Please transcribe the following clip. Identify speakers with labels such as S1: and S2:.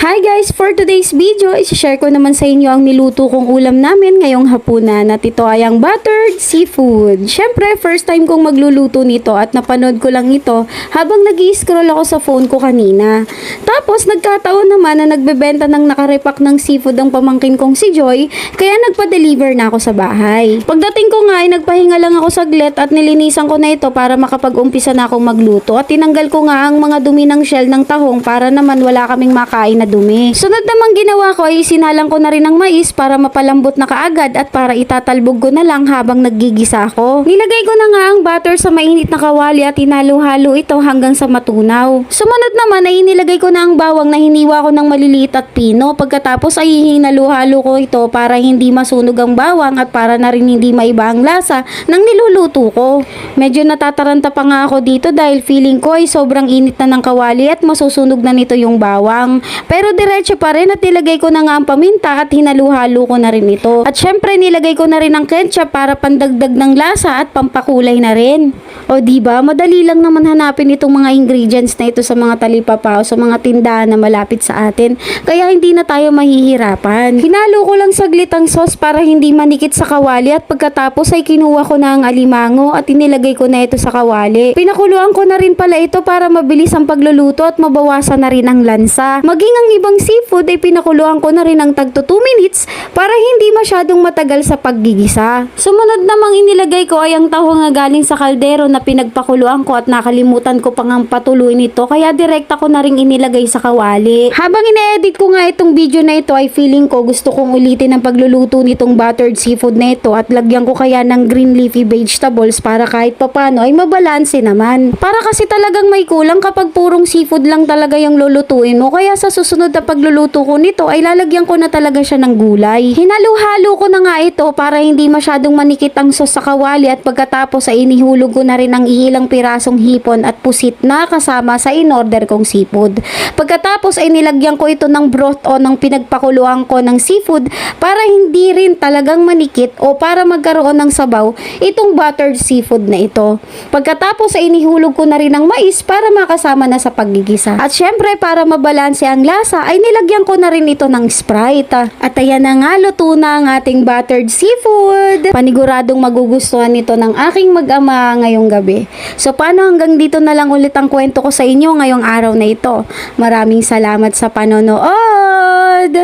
S1: Hi guys! For today's video, isi-share ko naman sa inyo ang niluto kong ulam namin ngayong hapunan at ito ay ang buttered seafood. Syempre, first time kong magluluto nito at napanood ko lang ito habang nag scroll ako sa phone ko kanina. Tapos, nagkataon naman na nagbebenta ng nakarepak ng seafood ang pamangkin kong si Joy, kaya nagpa-deliver na ako sa bahay. Pagdating ko nga ay nagpahinga lang ako saglit at nilinisan ko na ito para makapag-umpisa na akong magluto at tinanggal ko nga ang mga dumi ng shell ng tahong para naman wala kaming makain na dumi. Sunod namang ginawa ko ay sinalang ko na rin ng mais para mapalambot na kaagad at para itatalbog ko na lang habang naggigisa ako. Nilagay ko na nga ang butter sa mainit na kawali at hinalo-halo ito hanggang sa matunaw. Sumunod naman ay inilagay ko na ang bawang na hiniwa ko ng maliliit at pino. Pagkatapos ay hinalo-halo ko ito para hindi masunog ang bawang at para na rin hindi maiba ang lasa ng niluluto ko. Medyo natataranta pa nga ako dito dahil feeling ko ay sobrang init na ng kawali at masusunog na nito yung bawang. Pero diretso pa rin at nilagay ko na nga ang paminta at hinaluhalo ko na rin ito. At syempre nilagay ko na rin ang ketchup para pandagdag ng lasa at pampakulay na rin. O di ba madali lang naman hanapin itong mga ingredients na ito sa mga talipapa o sa mga tindahan na malapit sa atin. Kaya hindi na tayo mahihirapan. Hinalo ko lang saglit ang sauce para hindi manikit sa kawali at pagkatapos ay kinuha ko na ang alimango at inilagay ko na ito sa kawali. Pinakuluan ko na rin pala ito para mabilis ang pagluluto at mabawasan na rin ang lansa. Maging ang ibang seafood ay pinakuluan ko na rin ng tagto 2 minutes para hindi masyadong matagal sa paggigisa. Sumunod namang inilagay ko ay ang tahong na galing sa kaldero na pinagpakuluan ko at nakalimutan ko pang ang patuluin ito kaya direkta ko na rin inilagay sa kawali. Habang ine-edit ko nga itong video na ito ay feeling ko gusto kong ulitin ang pagluluto nitong buttered seafood na ito at lagyan ko kaya ng green leafy vegetables para kahit papano ay mabalanse naman. Para kasi talagang may kulang kapag purong seafood lang talaga yung lulutuin mo kaya sa susunod na pagluluto ko nito ay lalagyan ko na talaga siya ng gulay. Hinalo-halo ko na nga ito para hindi masyadong manikit ang sauce sa kawali at pagkatapos ay inihulog ko na rin ang ilang pirasong hipon at pusit na kasama sa in-order kong seafood. Pagkatapos ay nilagyan ko ito ng broth o ng pinagpakuluan ko ng seafood para hindi rin talagang manikit o para magkaroon ng sabaw itong buttered seafood na ito. Pagkatapos ay inihulog ko na rin ng mais para makasama na sa paggigisa. At syempre para mabalanse ang lasa ay nilagyan ko na rin ito ng Sprite. At ayan na nga luto na ang ating buttered seafood. Paniguradong magugustuhan nito ng aking mag-ama ngayong gabi. So paano hanggang dito na lang ulit ang kwento ko sa inyo ngayong araw na ito. Maraming salamat sa panonood!